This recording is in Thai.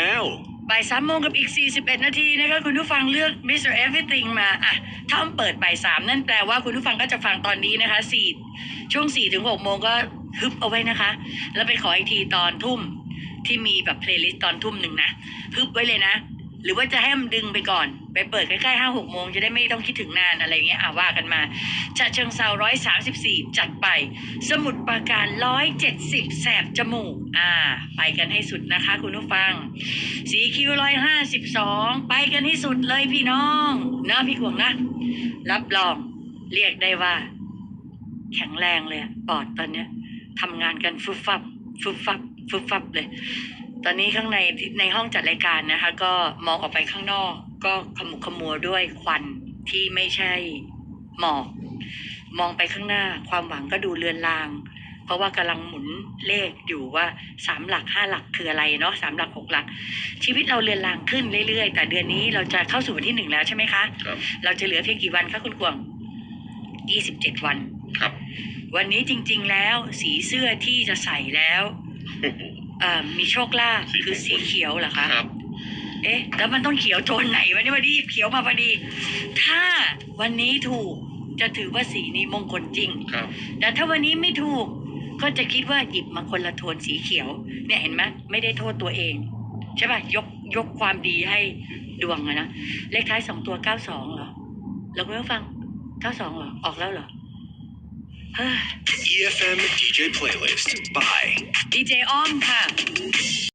now. บ่ายสามโมงกับอีก 41 นาทีนะคะคุณผู้ฟังเลือก Mr. Everything มาอะถ้ามันเปิดบ่ายสามนั่นแปลว่าคุณผู้ฟังก็จะฟังตอนนี้นะคะสี่ช่วง4ถึง6โมงก็ฮึบเอาไว้นะคะ แล้วไปขออีกทีตอนทุ่มที่มีแบบเพลย์ลิสต์ตอนทุ่มหนึ่งนะฮึบไว้เลยนะ หรือว่าจะให้มันดึงไปก่อน ไปเปิดใกล้ๆห้าหกโมงจะได้ไม่ต้องคิดถึงนานอะไรเงี้ยอะว่ากันมาฉะเชิงเซาร้อยสามสิบสี่จัดไป สมุดปราการร้อยเจ็ดสิบแสบจมูก อ่า ไปกันให้สุดนะคะคุณผู้ฟัง สีคิวร้อยห้าสิบสองไปกันให้สุดเลยพี่น้องนะพี่ขวงนะ รับรองเรียกได้ว่า แข็งแรงเลยปอดตอนเนี้ยทำงานกันฟึบฟับฟึบฟับฟึบฟับเลย ตอนนี้ข้างในในห้องจัดรายการนะคะ ก็มองออกไปข้างนอก ก็ขมุกขมัวด้วยควันที่ไม่ใช่หมอกมองไปข้างหน้าความหวังก็ดูเลือนลาง เพราะว่ากำลังหมุนเลขอยู่ว่าสามหลักห้าหลักคืออะไรเนาะสามหลักหกหลัก ชีวิตเราเลือนลางขึ้นเรื่อยๆ แต่เดือนนี้เราจะเข้าสู่วันที่หนึ่งแล้วใช่ไหมคะครับ เราจะเหลือเพียงกี่วันคะคุณกวางยี่สิบเจ็ดวัน ครับ วันนี้จริง ๆ แล้วสีเสื้อที่จะใส่แล้วเอ่อ มีโชคลาภสีมงคลคือสีเขียวเหรอคะ ครับ เอ๊ะ แล้วมันต้องเขียวโทนไหนวะเนี่ยวันนี้หยิบเขียวมาพอดี ถ้าวันนี้ถูกจะถือว่าสีนี้มงคลจริง ครับ แต่ถ้าวันนี้ไม่ถูกก็จะคิดว่าหยิบมาคนละโทนสีเขียว เนี่ยเห็นไหมไม่ได้โทษตัวเอง ใช่ป่ะยกยกความดีให้ดวงอะนะเลขท้ายสองตัวเก้าสองเหรอเราไม่ฟังเก้าสองเหรอออกแล้วเหรอ เฮ้ย EFM DJ playlist by ดีเจอ้อมค่ะ